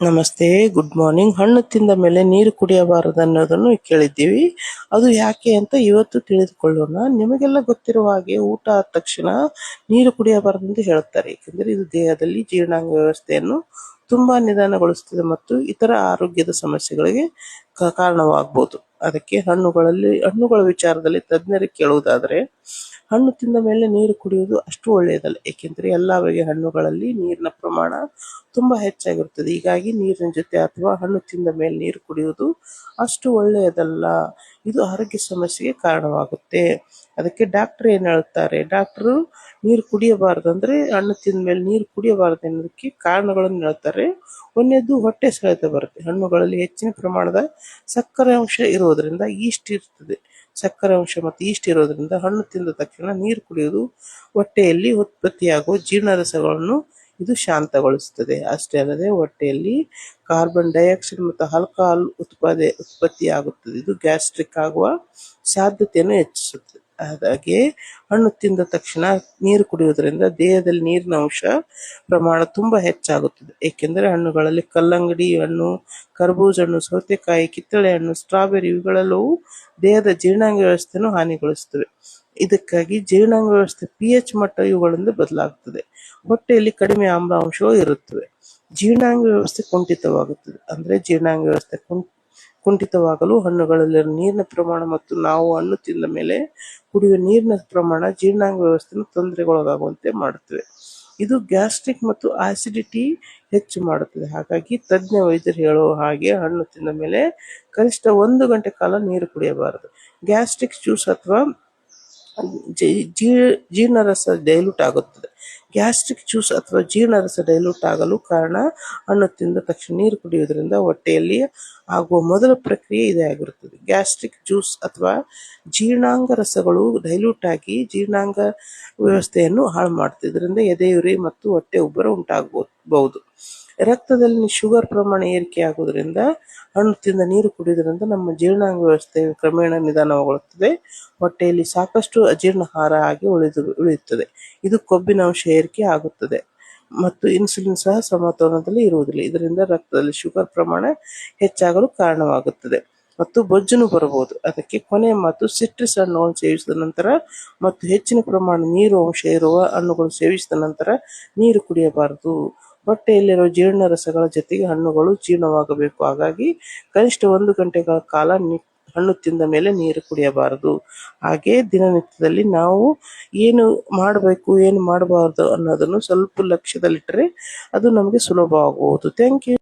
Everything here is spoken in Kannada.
ನಮಸ್ತೆ, ಗುಡ್ ಮಾರ್ನಿಂಗ್. ಹಣ್ಣು ತಿಂದ ಮೇಲೆ ನೀರು ಕುಡಿಯಬಾರದು ಅನ್ನೋದನ್ನು ಕೇಳಿದ್ದೀವಿ. ಅದು ಯಾಕೆ ಅಂತ ಇವತ್ತು ತಿಳಿದುಕೊಳ್ಳೋಣ. ನಿಮಗೆಲ್ಲ ಗೊತ್ತಿರುವ ಹಾಗೆ ಊಟ ಆದ ತಕ್ಷಣ ನೀರು ಕುಡಿಯಬಾರದು ಅಂತ ಹೇಳುತ್ತಾರೆ. ಏಕೆಂದರೆ ಇದು ದೇಹದಲ್ಲಿ ಜೀರ್ಣಾಂಗ ವ್ಯವಸ್ಥೆಯನ್ನು ತುಂಬಾ ನಿಧಾನಗೊಳಿಸುತ್ತದೆ ಮತ್ತು ಇತರ ಆರೋಗ್ಯದ ಸಮಸ್ಯೆಗಳಿಗೆ ಕಾರಣವಾಗಬಹುದು ಅದಕ್ಕೆ ಹಣ್ಣುಗಳಲ್ಲಿ, ಹಣ್ಣುಗಳ ವಿಚಾರದಲ್ಲಿ ತಜ್ಞರಿಗೆ ಕೇಳುವುದಾದರೆ ಹಣ್ಣು ತಿಂದ ಮೇಲೆ ನೀರು ಕುಡಿಯುವುದು ಅಷ್ಟು ಒಳ್ಳೆಯದಲ್ಲ. ಏಕೆಂದರೆ ಎಲ್ಲ ಬಗೆಯ ಹಣ್ಣುಗಳಲ್ಲಿ ನೀರಿನ ಪ್ರಮಾಣ ತುಂಬಾ ಹೆಚ್ಚಾಗಿರುತ್ತದೆ. ಹೀಗಾಗಿ ನೀರಿನ ಜೊತೆ ಅಥವಾ ಹಣ್ಣು ತಿಂದ ಮೇಲೆ ನೀರು ಕುಡಿಯುವುದು ಅಷ್ಟು ಒಳ್ಳೆಯದಲ್ಲ. ಇದು ಆರೋಗ್ಯ ಸಮಸ್ಯೆಗೆ ಕಾರಣವಾಗುತ್ತೆ. ಅದಕ್ಕೆ ಡಾಕ್ಟರ್ ಏನು ಹೇಳ್ತಾರೆ? ಡಾಕ್ಟರ್ ನೀರು ಕುಡಿಯಬಾರದು ಅಂದ್ರೆ ಹಣ್ಣು ತಿಂದ ಮೇಲೆ ನೀರು ಕುಡಿಯಬಾರದು ಅನ್ನೋದಕ್ಕೆ ಕಾರಣಗಳನ್ನು ಹೇಳ್ತಾರೆ. ಒಂದೇದು ಹೊಟ್ಟೆ ಸೆಳೆತ ಬರುತ್ತೆ. ಹಣ್ಣುಗಳಲ್ಲಿ ಹೆಚ್ಚಿನ ಪ್ರಮಾಣದ ಸಕ್ಕರೆ ಅಂಶ ಇರುವುದರಿಂದ ಈಸ್ಟ್ ಇರ್ತದೆ. ಸಕ್ಕರೆ ಅಂಶ ಮತ್ತು ಈಸ್ಟ್ ಇರೋದ್ರಿಂದ ಹಣ್ಣು ತಿಂದ ತಕ್ಷಣ ನೀರು ಕುಡಿಯೋದು ಹೊಟ್ಟೆಯಲ್ಲಿ ಉತ್ಪತ್ತಿಯಾಗುವ ಜೀರ್ಣರಸಗಳನ್ನು ಇದು ಶಾಂತಗೊಳಿಸುತ್ತದೆ. ಅಷ್ಟೇ ಅಲ್ಲದೆ ಹೊಟ್ಟೆಯಲ್ಲಿ ಕಾರ್ಬನ್ ಡೈಆಕ್ಸೈಡ್ ಮತ್ತು ಆಲ್ಕಹಾಲ್ ಉತ್ಪಾದೆ, ಉತ್ಪತ್ತಿಯಾಗುತ್ತದೆ. ಇದು ಗ್ಯಾಸ್ಟ್ರಿಕ್ ಆಗುವ ಸಾಧ್ಯತೆಯನ್ನು ಹೆಚ್ಚಿಸುತ್ತದೆ. ಹಾಗಾಗಿ ಹಣ್ಣು ತಿಂದ ತಕ್ಷಣ ನೀರು ಕುಡಿಯುವುದರಿಂದ ದೇಹದಲ್ಲಿ ನೀರಿನ ಅಂಶ ಪ್ರಮಾಣ ತುಂಬಾ ಹೆಚ್ಚಾಗುತ್ತದೆ. ಏಕೆಂದರೆ ಹಣ್ಣುಗಳಲ್ಲಿ ಕಲ್ಲಂಗಡಿ ಹಣ್ಣು, ಕರ್ಬೂಜ ಹಣ್ಣು, ಸೌತೆಕಾಯಿ, ಕಿತ್ತಳೆ ಹಣ್ಣು, ಸ್ಟ್ರಾಬೆರಿ ಇವುಗಳೆಲ್ಲವೂ ದೇಹದ ಜೀರ್ಣಾಂಗ ವ್ಯವಸ್ಥೆಯನ್ನು ಹಾನಿಗೊಳಿಸುತ್ತವೆ. ಇದಕ್ಕಾಗಿ ಜೀರ್ಣಾಂಗ ವ್ಯವಸ್ಥೆ ಪಿ ಎಚ್ ಮಟ್ಟ ಇವುಗಳಿಂದ ಬದಲಾಗುತ್ತದೆ ಹೊಟ್ಟೆಯಲ್ಲಿ ಕಡಿಮೆ ಆಮ್ಲಾಂಶವು ಇರುತ್ತವೆ. ಜೀರ್ಣಾಂಗ ವ್ಯವಸ್ಥೆ ಕುಂಠಿತವಾಗುತ್ತದೆ. ಅಂದ್ರೆ ಜೀರ್ಣಾಂಗ ವ್ಯವಸ್ಥೆ ಕುಂಠಿತವಾಗಲು ಹಣ್ಣುಗಳಲ್ಲಿ ನೀರಿನ ಪ್ರಮಾಣ ಮತ್ತು ನಾವು ಹಣ್ಣು ತಿಂದ ಮೇಲೆ ಕುಡಿಯುವ ನೀರಿನ ಪ್ರಮಾಣ ಜೀರ್ಣಾಂಗ ವ್ಯವಸ್ಥೆಯನ್ನು ತೊಂದರೆಗೊಳಗಾಗುವಂತೆ ಮಾಡುತ್ತವೆ. ಇದು ಗ್ಯಾಸ್ಟ್ರಿಕ್ ಮತ್ತು ಆಸಿಡಿಟಿ ಹೆಚ್ಚು ಮಾಡುತ್ತದೆ. ಹಾಗಾಗಿ ತಜ್ಞ ವೈದ್ಯರು ಹೇಳುವ ಹಾಗೆ ಹಣ್ಣು ತಿಂದ ಮೇಲೆ ಕನಿಷ್ಠ ಒಂದು ಗಂಟೆ ಕಾಲ ನೀರು ಕುಡಿಯಬಾರದು. ಗ್ಯಾಸ್ಟ್ರಿಕ್ ಜ್ಯೂಸ್ ಅಥವಾ ಜೀರ್ಣರಸ ಡೈಲ್ಯೂಟ್ ಆಗುತ್ತದೆ. ಗ್ಯಾಸ್ಟ್ರಿಕ್ ಜ್ಯೂಸ್ ಅಥವಾ ಜೀರ್ಣರಸ ಡೈಲ್ಯೂಟ್ ಆಗಲು ಕಾರಣ ಹಣ್ಣು ತಿಂದ ತಕ್ಷಣ ನೀರು ಕುಡಿಯುವುದರಿಂದ ಹೊಟ್ಟೆಯಲ್ಲಿ ಆಗುವ ಮೊದಲ ಪ್ರಕ್ರಿಯೆ ಇದೇ ಆಗಿರುತ್ತದೆ. ಗ್ಯಾಸ್ಟ್ರಿಕ್ ಜ್ಯೂಸ್ ಅಥವಾ ಜೀರ್ಣಾಂಗ ರಸಗಳು ಡೈಲ್ಯೂಟ್ ಆಗಿ ಜೀರ್ಣಾಂಗ ವ್ಯವಸ್ಥೆಯನ್ನು ಹಾಳು ಮಾಡುತ್ತೆ. ಇದರಿಂದ ಎದೆಯುರಿ ಮತ್ತು ಹೊಟ್ಟೆ ಉಬ್ಬರ ಉಂಟಾಗಬಹುದು. ರಕ್ತದಲ್ಲಿ ಶುಗರ್ ಪ್ರಮಾಣ ಏರಿಕೆ ಆಗೋದ್ರಿಂದ ಹಣ್ಣು ತಿಂದ ನೀರು ಕುಡಿಯೋದ್ರಿಂದ ನಮ್ಮ ಜೀರ್ಣಾಂಗ ವ್ಯವಸ್ಥೆ ಕ್ರಮೇಣ ನಿಧಾನವಾಗುತ್ತದೆ. ಹೊಟ್ಟೆಯಲ್ಲಿ ಸಾಕಷ್ಟು ಅಜೀರ್ಣಹಾರ ಆಗಿ ಉಳಿದು ಉಳಿಯುತ್ತದೆ. ಇದು ಕೊಬ್ಬಿನ ಅಂಶ ಏರಿಕೆ ಆಗುತ್ತದೆ. ಮತ್ತು ಇನ್ಸುಲಿನ್ ಸಹ ಸಮತೋಲನದಲ್ಲಿ ಇರುವುದಿಲ್ಲ. ಇದರಿಂದ ರಕ್ತದಲ್ಲಿ ಶುಗರ್ ಪ್ರಮಾಣ ಹೆಚ್ಚಾಗಲು ಕಾರಣವಾಗುತ್ತದೆ. ಮತ್ತು ಬೊಜ್ಜನು ಬರಬಹುದು. ಅದಕ್ಕೆ ಕೊನೆ ಮತ್ತು ಸಿಟ್ರಸ್ ಹಣ್ಣುಗಳನ್ನು ಸೇವಿಸಿದ ನಂತರ ಮತ್ತು ಹೆಚ್ಚಿನ ಪ್ರಮಾಣ ನೀರು ಅಂಶ ಇರುವ ಹಣ್ಣುಗಳು ಸೇವಿಸಿದ ನಂತರ ನೀರು ಕುಡಿಯಬಾರದು. ಹೊಟ್ಟೆಯಲ್ಲಿರುವ ಜೀರ್ಣರಸಗಳ ಜೊತೆಗೆ ಹಣ್ಣುಗಳು ಜೀರ್ಣವಾಗಬೇಕು. ಹಾಗಾಗಿ ಕನಿಷ್ಠ ಒಂದು ಗಂಟೆಗಳ ಕಾಲ ಹಣ್ಣು ತಿಂದ ಮೇಲೆ ನೀರು ಕುಡಿಯಬಾರದು. ಹಾಗೆ ದಿನನಿತ್ಯದಲ್ಲಿ ನಾವು ಏನು ಮಾಡಬೇಕು, ಏನು ಮಾಡಬಾರದು ಅನ್ನೋದನ್ನು ಸ್ವಲ್ಪ ಲಕ್ಷ್ಯದಲ್ಲಿಟ್ಟರೆ ಅದು ನಮಗೆ ಸುಲಭವಾಗುವುದು. Thank you